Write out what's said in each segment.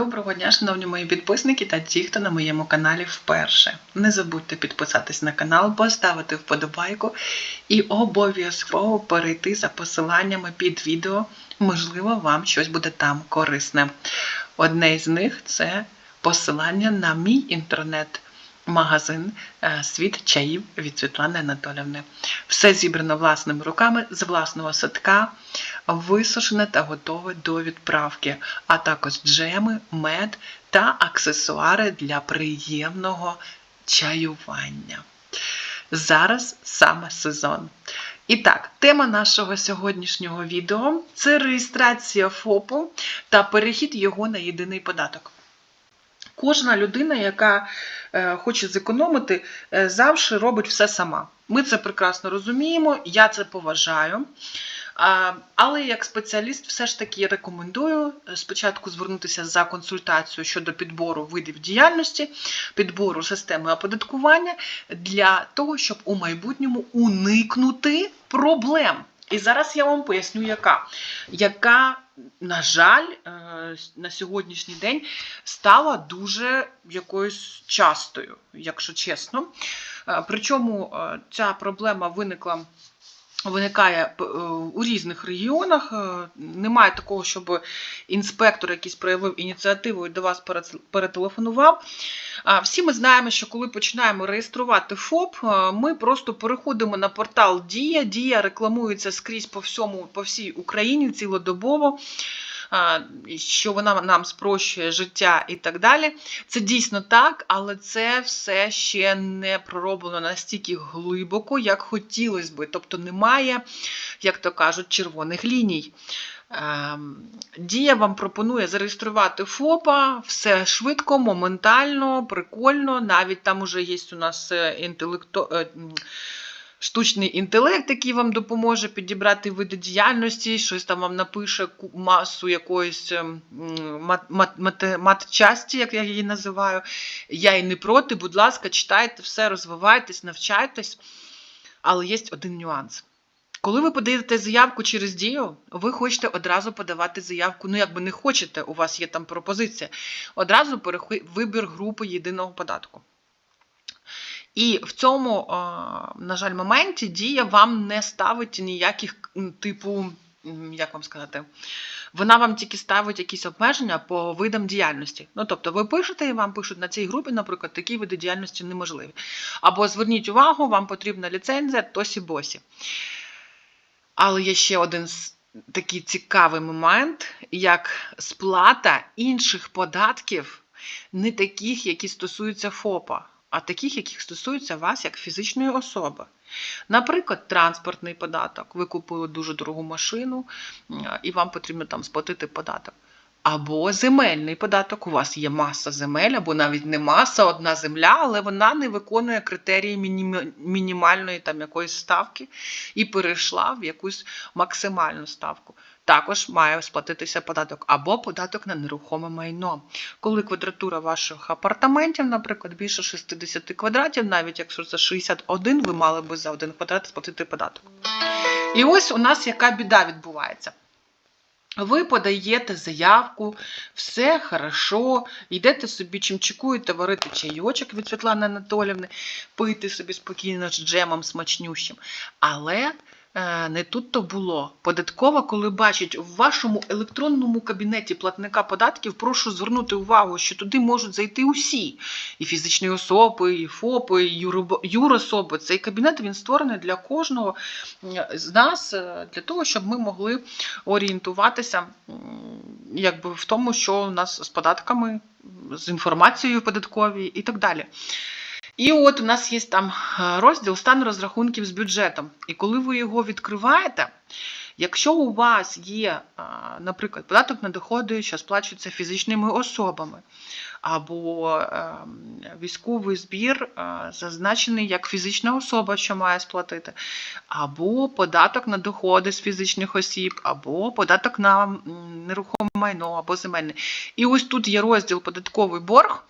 Доброго дня, шановні мої підписники та ті, хто на моєму каналі вперше. Не забудьте підписатись на канал, поставити вподобайку і обов'язково перейти за посиланнями під відео. Можливо, вам щось буде там корисне. Одне з них це посилання на мій інтернет. Магазин е, Світ чаїв від Світлани Анатолівни. Все зібрано власними руками з власного садка, висушене та готове до відправки, а також джеми, мед та аксесуари для приємного чаювання. Зараз саме сезон. І так, тема нашого сьогоднішнього відео це реєстрація ФОПу та перехід його на єдиний податок. Кожна людина, яка е, хоче зекономити, е, завжди робить все сама. Ми це прекрасно розуміємо, я це поважаю. Але як спеціаліст, все ж таки рекомендую спочатку звернутися за консультацією щодо підбору видів діяльності, підбору системи оподаткування для того, щоб у майбутньому уникнути проблем. І зараз я вам поясню, яка. Яка, на жаль, е, на сьогоднішній день стала дуже якоюсь частою, якщо чесно. Е, Причому е, ця проблема виникла. Виникає е, у різних регіонах. Е, Немає такого, щоб інспектор якийсь проявив ініціативу і до вас перетелефонував. Всі ми знаємо, що коли починаємо реєструвати ФОП, е, ми просто переходимо на портал Дія. Дія рекламується скрізь по всьому, по всій Україні цілодобово. Що вона нам спрощує життя і так далі. Це дійсно так, але це все ще не пророблено настільки глибоко, як хотілося би. Тобто немає, як то кажуть, червоних ліній. Ем, Дія вам пропонує зареєструвати ФОПа, все швидко, моментально, прикольно. Навіть там уже є у нас е, інтелекто... е, штучний інтелект, який вам допоможе підібрати види діяльності, щось там вам напише масу якоїсь ем, матчасті, як я її називаю. Я і не проти, будь ласка, читайте все, розвивайтесь, навчайтесь. Але є один нюанс. Коли ви подаєте заявку через дію, ви хочете одразу подавати заявку. Ну, якби не хочете, у вас є там пропозиція. Одразу перехи- вибір групи єдиного податку. І в цьому, на жаль, моменті дія вам не ставить ніяких типу, як вам сказати, вона вам тільки ставить якісь обмеження по видам діяльності. Ну, тобто, ви пишете і вам пишуть на цій групі, наприклад, такі види діяльності неможливі. Або зверніть увагу, вам потрібна ліцензія тосі-босі. Але є ще один такий цікавий момент, як сплата інших податків, не таких, які стосуються ФОПа, а таких, яких стосуються вас як фізичної особи. Наприклад, транспортний податок. Ви купили дуже дорогу машину, і вам потрібно там сплатити податок. Або земельний податок. У вас є маса земель, або навіть не маса, одна земля, але вона не виконує критерії мінімальної там якоїсь ставки і перейшла в якусь максимальну ставку. Також має сплатитися податок або податок на нерухоме майно. Коли квадратура ваших апартаментів, наприклад, більше 60 квадратів, навіть якщо це 61, ви мали би за один квадрат сплатити податок. І ось у нас яка біда відбувається. Ви подаєте заявку, все хорошо, йдете собі чимчикуєте варити чайочок від Світлани Анатолівни, пити собі спокійно з джемом смачнющим. Але не тут то було. Податкова, коли бачить в вашому електронному кабінеті платника податків, прошу звернути увагу, що туди можуть зайти усі. І фізичні особи, і ФОПи, і юрособи. Цей кабінет він створений для кожного з нас, е, для того, щоб ми могли орієнтуватися якби, в тому, що у нас з податками, з інформацією податковій і так далі. І от у нас є там е, розділ стан розрахунків з бюджетом. І коли ви його відкриваєте, якщо у вас є, е, наприклад, податок на доходи, що сплачується фізичними особами, або е, військовий збір е, зазначений як фізична особа, що має сплатити, або податок на доходи з фізичних осіб, або податок на нерухоме майно, або земельне. І ось тут є розділ податковий борг.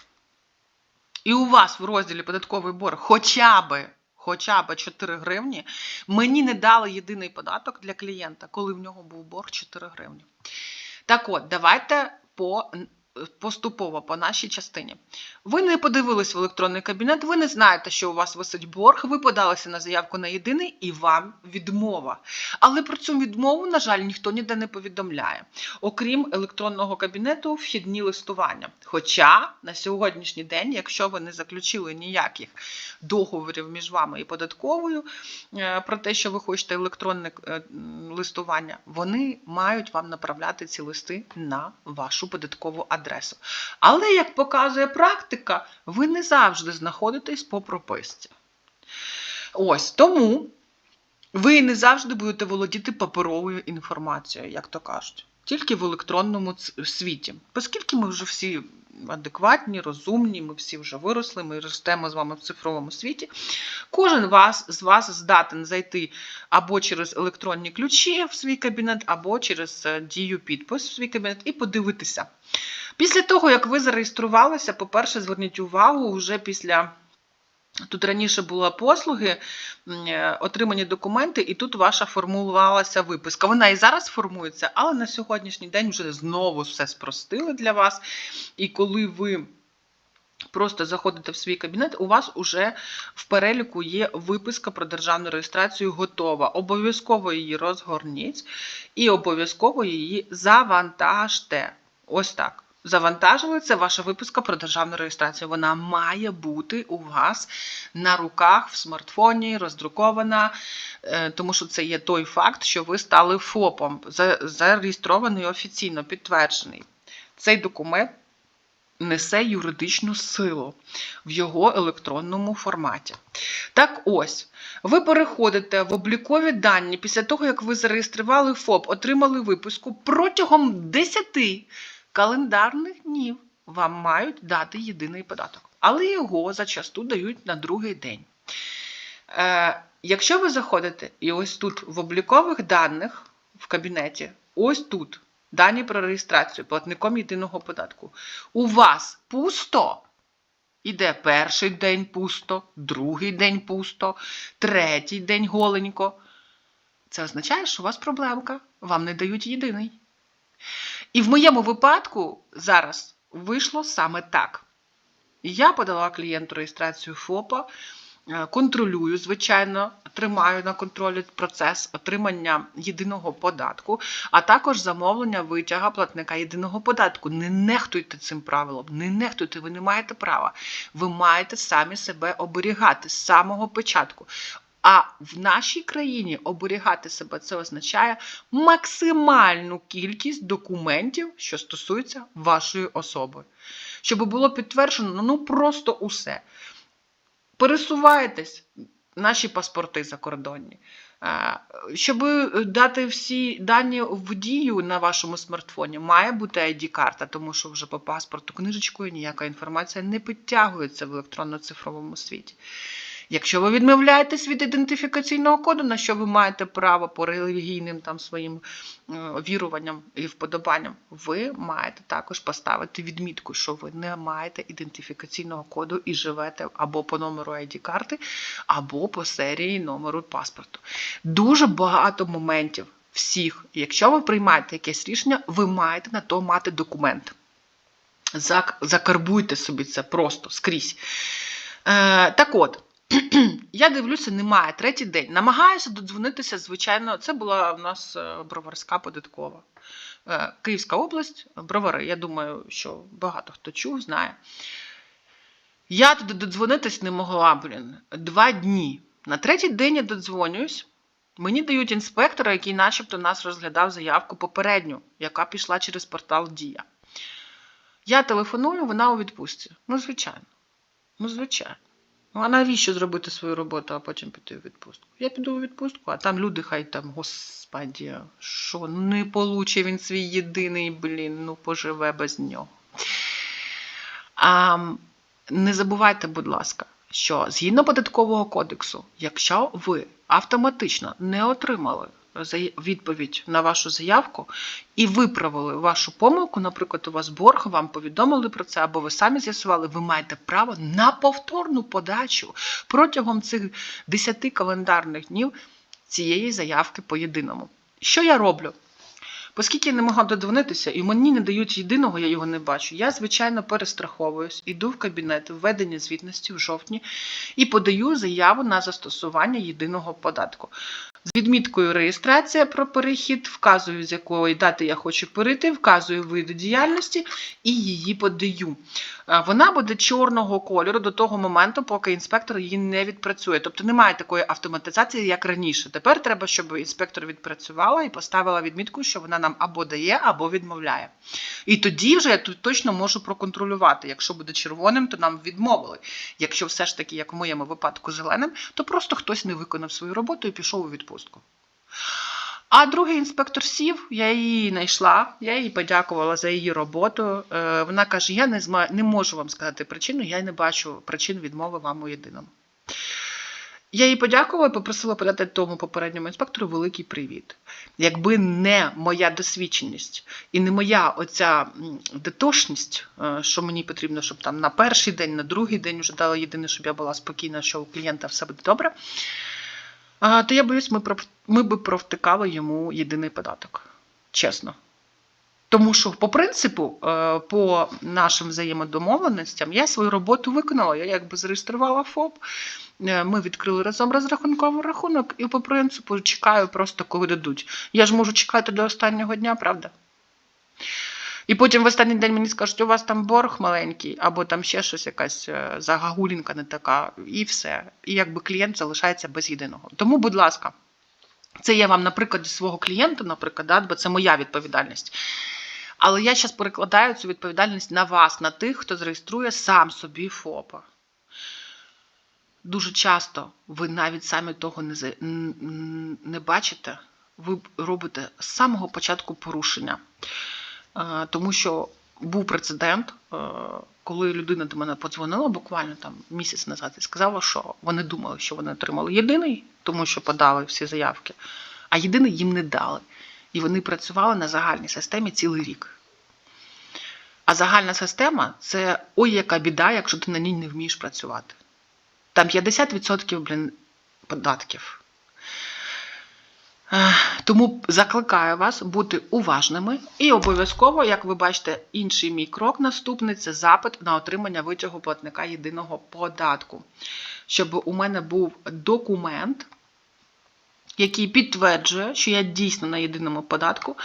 І у вас в розділі податковий борг хоча би, хоча б 4 гривні, мені не дали єдиний податок для клієнта, коли в нього був борг 4 гривні. Так от, давайте по поступово по нашій частині. Ви не подивились в електронний кабінет, ви не знаєте, що у вас висить борг, ви подалися на заявку на єдиний і вам відмова. Але про цю відмову, на жаль, ніхто ніде не повідомляє. Окрім електронного кабінету, вхідні листування. Хоча на сьогоднішній день, якщо ви не заключили ніяких договорів між вами і податковою е, про те, що ви хочете електронне е, листування, вони мають вам направляти ці листи на вашу податкову адресу. Але, як показує практика, ви не завжди знаходитесь по прописці. Ось тому ви не завжди будете володіти паперовою інформацією, як то кажуть, тільки в електронному світі. Оскільки ми вже всі адекватні, розумні, ми всі вже виросли, ми ростемо з вами в цифровому світі. Кожен вас, з вас здатен зайти або через електронні ключі в свій кабінет, або через е, дію підпис в свій кабінет і подивитися. Після того, як ви зареєструвалися, по-перше, зверніть увагу, вже після. Тут раніше були послуги, е, отримані документи, і тут ваша формувалася виписка. Вона і зараз формується, але на сьогоднішній день вже знову все спростили для вас. І коли ви просто заходите в свій кабінет, у вас уже в переліку є виписка про державну реєстрацію готова. Обов'язково її розгорніть і обов'язково її завантажте. Ось так. Завантажили це ваша виписка про державну реєстрацію. Вона має бути у вас на руках в смартфоні, роздрукована, е, тому що це є той факт, що ви стали ФОПом, зареєстрований офіційно, підтверджений. Цей документ несе юридичну силу в його електронному форматі. Так ось, ви переходите в облікові дані після того, як ви зареєстрували ФОП, отримали виписку протягом 10 календарних днів вам мають дати єдиний податок. Але його зачасту дають на другий день. Е, якщо ви заходите і ось тут в облікових даних в кабінеті, ось тут дані про реєстрацію платником єдиного податку, у вас пусто. Іде перший день пусто, другий день пусто, третій день голенько. Це означає, що у вас проблемка, вам не дають єдиний. І в моєму випадку зараз вийшло саме так. Я подала клієнту реєстрацію ФОПа, е, контролюю, звичайно, тримаю на контролі процес отримання єдиного податку, а також замовлення витяга платника єдиного податку. Не нехтуйте цим правилом, не нехтуйте, ви не маєте права. Ви маєте самі себе оберігати з самого початку. А в нашій країні оберігати себе це означає максимальну кількість документів, що стосуються вашої особи. Щоб було підтверджено ну просто усе. Пересуваєтесь наші паспорти закордонні. Щоб дати всі дані в дію на вашому смартфоні, має бути ID-карта, тому що вже по паспорту книжечкою ніяка інформація не підтягується в електронно-цифровому світі. Якщо ви відмовляєтесь від ідентифікаційного коду, на що ви маєте право по релігійним там своїм е, віруванням і вподобанням, ви маєте також поставити відмітку, що ви не маєте ідентифікаційного коду і живете або по номеру ID-карти, або по серії номеру паспорту. Дуже багато моментів всіх. Якщо ви приймаєте якесь рішення, ви маєте на то мати документ. Закарбуйте собі це просто скрізь. Е, так от, я дивлюся, немає третій день. Намагаюся додзвонитися, звичайно, це була у нас е, броварська податкова. Е, Київська область, бровари. Я думаю, що багато хто чув, знає. Я туди додзвонитись не могла, блін, два дні. На третій день я додзвонююсь. Мені дають інспектора, який начебто нас розглядав заявку попередню, яка пішла через портал Дія. Я телефоную, вона у відпустці. Ну, звичайно. Ну, звичайно. Ну, а навіщо зробити свою роботу, а потім піти у відпустку? Я піду у відпустку, а там люди хай там, господі, що, не получить він свій єдиний, блін, ну поживе без нього. А, не забувайте, будь ласка, що згідно податкового кодексу, якщо ви автоматично не отримали відповідь на вашу заявку і виправили вашу помилку, наприклад, у вас борг, вам повідомили про це, або ви самі з'ясували, ви маєте право на повторну подачу протягом цих 10 календарних днів цієї заявки по єдиному. Що я роблю? Оскільки я не могла додзвонитися, і мені не дають єдиного, я його не бачу. Я, звичайно, перестраховуюсь, іду в кабінет введення звітності в жовтні і подаю заяву на застосування єдиного податку. З відміткою реєстрація про перехід, вказую, з якої дати я хочу перейти, вказую види діяльності і її подаю. Вона буде чорного кольору до того моменту, поки інспектор її не відпрацює. Тобто немає такої автоматизації, як раніше. Тепер треба, щоб інспектор відпрацювала і поставила відмітку, що вона нам або дає, або відмовляє. І тоді вже я тут точно можу проконтролювати. Якщо буде червоним, то нам відмовили. Якщо все ж таки, як в моєму випадку, зеленим, то просто хтось не виконав свою роботу і пішов у відпустку. А другий інспектор сів, я її знайшла, я їй подякувала за її роботу. Е, Вона каже: Я не зма... не можу вам сказати причину, я не бачу причин відмови вам у єдиному. Я їй подякувала і попросила подати тому попередньому інспектору великий привіт. Якби не моя досвідченість і не моя оця детошність, е, що мені потрібно, щоб там на перший день, на другий день вже дала єдине, щоб я була спокійна, що у клієнта все буде добре. А, то я боюсь, ми, пров- ми би провтикали йому єдиний податок. Чесно. Тому що, по принципу, е, по нашим взаємодомовленостям, я свою роботу виконала. Я якби зареєструвала ФОП, е, ми відкрили разом розрахунковий рахунок, і по принципу чекаю просто, коли дадуть. Я ж можу чекати до останнього дня, правда? І потім в останній день мені скажуть, у вас там борг маленький, або там ще щось, якась е, загагулінка не така, і все. І якби клієнт залишається без єдиного. Тому, будь ласка, це я вам на прикладі свого клієнта, наприклад, да, бо це моя відповідальність. Але я зараз перекладаю цю відповідальність на вас, на тих, хто зареєструє сам собі ФОПа. Дуже часто ви навіть самі того не, не бачите, ви робите з самого початку порушення. Е, Тому що був прецедент, е, коли людина до мене подзвонила буквально там місяць назад і сказала, що вони думали, що вони отримали єдиний, тому що подали всі заявки, а єдиний їм не дали. І вони працювали на загальній системі цілий рік. А загальна система це ой, яка біда, якщо ти на ній не вмієш працювати. Там 50% блін, податків. Тому закликаю вас бути уважними і обов'язково, як ви бачите, інший мій крок наступний це запит на отримання витягу платника єдиного податку. Щоб у мене був документ, який підтверджує, що я дійсно на єдиному податку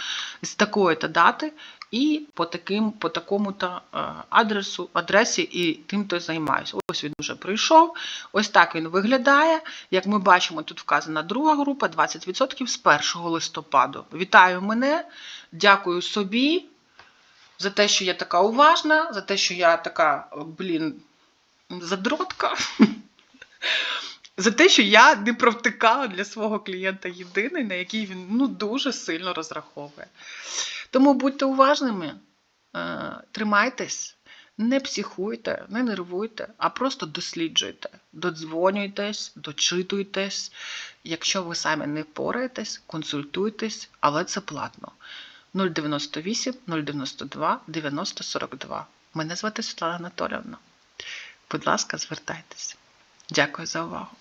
з такої-то дати і по, таким, по такому-то е, адресу, адресі і тим, то займаюся. Ось він вже прийшов. Ось так він виглядає. Як ми бачимо, тут вказана друга група 20% з 1 листопаду. Вітаю мене, дякую собі за те, що я така уважна, за те, що я така, блін, задротка. За те, що я не провтикала для свого клієнта єдиний, на який він ну, дуже сильно розраховує. Тому будьте уважними, е, тримайтесь, не психуйте, не нервуйте, а просто досліджуйте, додзвонюйтесь, дочитуйтесь. Якщо ви самі не впораєтесь, консультуйтесь, але це платно. 098 092 90 42. Мене звати Світлана Анатоліївна. Будь ласка, звертайтеся. Дякую за увагу.